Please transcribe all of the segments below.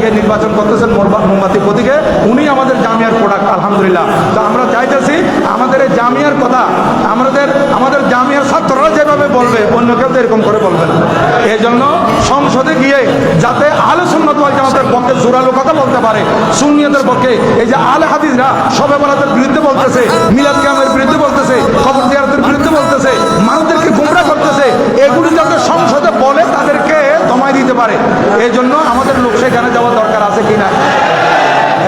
থেকে নির্বাচন করতেছেন মোমবাতি প্রতীকে, উনি আমাদের জামিয়ার প্রোডাক্ট আলহামদুলিল্লাহ। তো আমরা চাইতেছি আমাদের এই জামিয়ার কথা, আমাদের আমাদের জামিয়ার ছাত্ররা যেভাবে বলবে, অন্য কেউ তো এরকম করে বলবে না। এই জন্য সংসদে গিয়ে যাতে আলে সুন্নত ওয়াল জামাতের পক্ষে জোরালো কথা বলতে পারে, সুন্নিয়তের পক্ষে। এই যে আলে হাদিসরা সবে বলাদের বিরুদ্ধে বলতেছে, মিলাদ কিয়ামের বিরুদ্ধে বলতেছে এই জন্য আমাদের লোক সেখানে যাওয়ার দরকার আছে কিনা?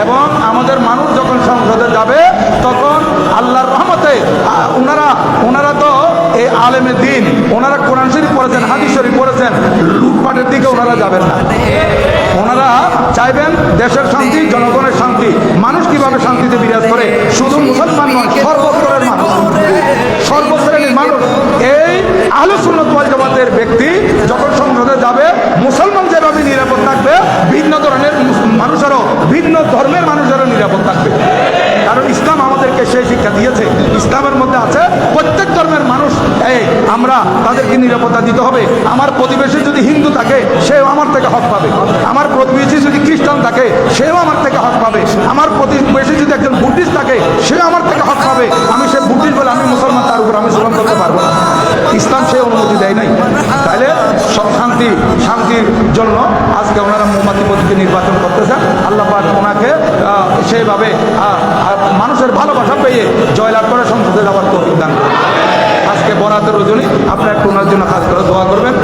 এবং আমাদের মানুষ যখন সংসদে যাবে, তখন আল্লাহর রহমতে ওনারা ওনারা তো এই আলেমের দিন ওনারা কোরআন শরীফ পড়েছেন, হাদিস শরীফ পড়েছেন, লুটপাটের দিকে ওনারা যাবেন না। ওনারা চাইবেন দেশের শান্তি, জনগণের শান্তি। মানুষ কীভাবে শান্তিতে বিরাজ করে? শুধু মুসলমান নয়, সর্বস্তরের মানুষ। সর্বশ্রেণীর মানুষ। এই আলোচনা ওয়াল জামাতের ব্যক্তি যখন সংসদে যাবে মুসলমান যেভাবে নিরাপদ থাকবে ভিন্ন ধরনের মুস- মানুষেরও ভিন্ন ধর্মের মানুষেরও নিরাপদ থাকবে। কারণ ইসলাম আমাদেরকে সেই শিক্ষা দিয়েছে। ইসলামের মধ্যে আছে প্রত্যেক ধর্মের মানুষ আমরা তাদেরকে নিরাপত্তা দিতে হবে। আমার প্রতিবেশী যদি হিন্দু থাকে, সেও আমার থেকে হক পাবে। আমার প্রতিবেশী যদি খ্রিস্টান থাকে, সেও আমার থেকে হক পাবে। আমার প্রতিবেশী যদি একজন বুদ্ধিস্ট থাকে, সেও আমার থেকে হক পাবে। আমি সে বুদ্ধিস্ট বলে আমি মুসলমান, তার উপর আমি জুলম করতে পারব না। ইসলাম সে অনুমতি দেয় নাই। তাহলে সব শান্তি, শান্তির জন্য আজকে ওনারা প্রতীকে নির্বাচন করতেছেন, আল্লাহ পাক ওনাকে সেইভাবে মানুষের ভালোবাসা পেয়ে জয়লাভ করে সংসদে যাওয়ার তৌফিক করুন। আজকে বরাতের রজনী, আপনার ওনার জন্য কাজ করে দোয়া করবেন